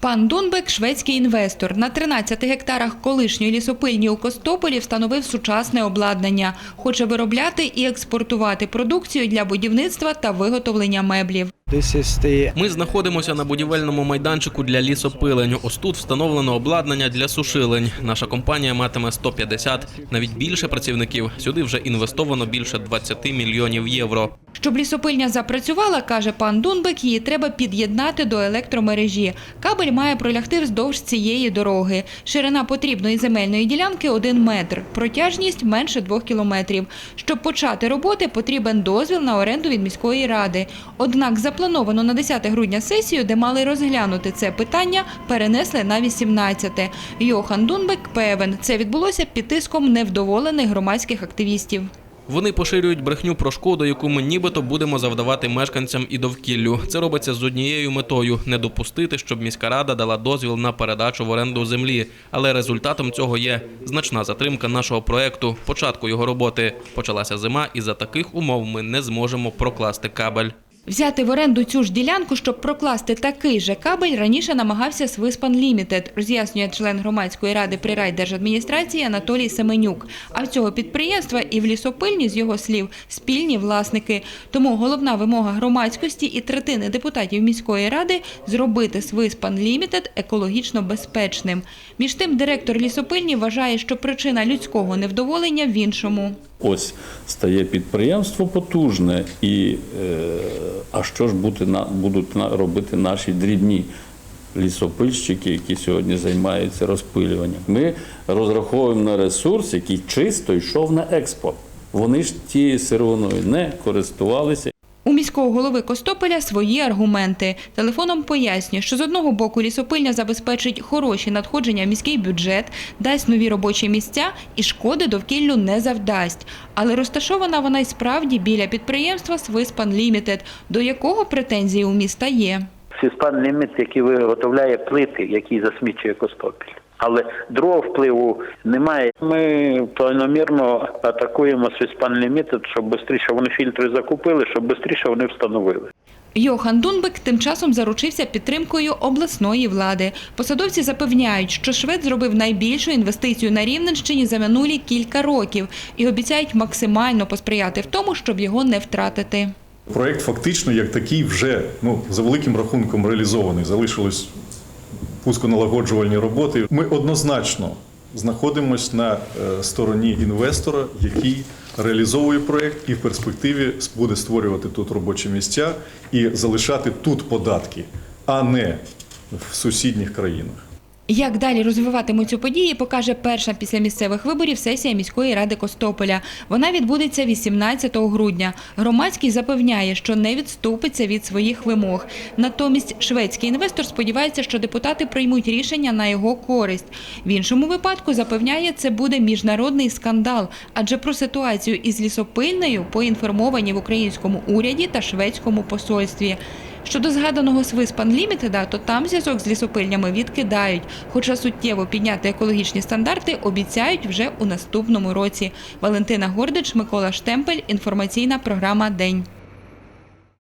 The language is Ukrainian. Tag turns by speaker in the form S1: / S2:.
S1: Пан Дунбек – шведський інвестор. На 13 гектарах колишньої лісопильні у Костополі встановив сучасне обладнання. Хоче виробляти і експортувати продукцію для будівництва та виготовлення меблів.
S2: Ми знаходимося на будівельному майданчику для лісопилень. Ось тут встановлено обладнання для сушилень. Наша компанія матиме 150, навіть більше працівників. Сюди вже інвестовано більше 20 мільйонів євро.
S1: Щоб лісопильня запрацювала, каже пан Дунбек, її треба під'єднати до електромережі. Кабель має пролягти вздовж цієї дороги. Ширина потрібної земельної ділянки – 1 метр, протяжність – менше 2 кілометрів. Щоб почати роботи, потрібен дозвіл на оренду від міської ради. Однак заплановано на 10 грудня сесію, де мали розглянути це питання, перенесли на 18. Йохан Дунбек певен, це відбулося під тиском невдоволених громадських активістів.
S2: Вони поширюють брехню про шкоду, яку ми нібито будемо завдавати мешканцям і довкіллю. Це робиться з однією метою не допустити, щоб міська рада дала дозвіл на передачу в оренду землі. Але результатом цього є значна затримка нашого проекту. Початку його роботи почалася зима, і за таких умов ми не зможемо прокласти кабель.
S1: Взяти в оренду цю ж ділянку, щоб прокласти такий же кабель, раніше намагався Свиспан Лімітед, роз'яснює член громадської ради при райдержадміністрації Анатолій Семенюк. А в цього підприємства і в лісопильні, з його слів, спільні власники. Тому головна вимога громадськості і третини депутатів міської ради – зробити Свиспан Лімітед екологічно безпечним. Між тим, директор лісопильні вважає, що причина людського невдоволення в іншому.
S3: Ось стає підприємство потужне, і е, а що ж будуть робити наші дрібні лісопильщики, які сьогодні займаються розпилюванням? Ми розраховуємо на ресурс, який чисто йшов на експорт. Вони ж тією сировиною не користувалися.
S1: Міського голови Костополя свої аргументи. Телефоном пояснює, що з одного боку лісопильня забезпечить хороші надходження в міський бюджет, дасть нові робочі місця і шкоди довкіллю не завдасть. Але розташована вона й справді біля підприємства Свиспан Лімітед, до якого претензії у міста є.
S4: Сіспан Ліміт, який виготовляє плити, які засмічує Костопіль. Але другого впливу немає. Ми планомірно атакуємо Свіспан Лімітед, щоб швидше вони фільтри закупили, щоб швидше вони встановили.
S1: Йохан Дунбек тим часом заручився підтримкою обласної влади. Посадовці запевняють, що швед зробив найбільшу інвестицію на Рівненщині за минулі кілька років і обіцяють максимально посприяти в тому, щоб його не втратити.
S5: Проект фактично як такий вже ну, за великим рахунком реалізований. Залишилось пусконалагоджувальні роботи. Ми однозначно знаходимося на е, стороні інвестора, який реалізовує проект і в перспективі буде створювати тут робочі місця і залишати тут податки, а не в сусідніх країнах.
S1: Як далі розвиватимуться події, покаже перша після місцевих виборів сесія міської ради Костополя. Вона відбудеться 18 грудня. Громадський запевняє, що не відступиться від своїх вимог. Натомість шведський інвестор сподівається, що депутати приймуть рішення на його користь. В іншому випадку запевняє, це буде міжнародний скандал, адже про ситуацію із лісопильнею поінформовані в українському уряді та шведському посольстві. Щодо згаданого Свиспан Лімітеда, то там зв'язок з лісопильнями відкидають, хоча суттєво підняти екологічні стандарти обіцяють вже у наступному році. Валентина Гордич, Микола Штемпель, інформаційна програма День.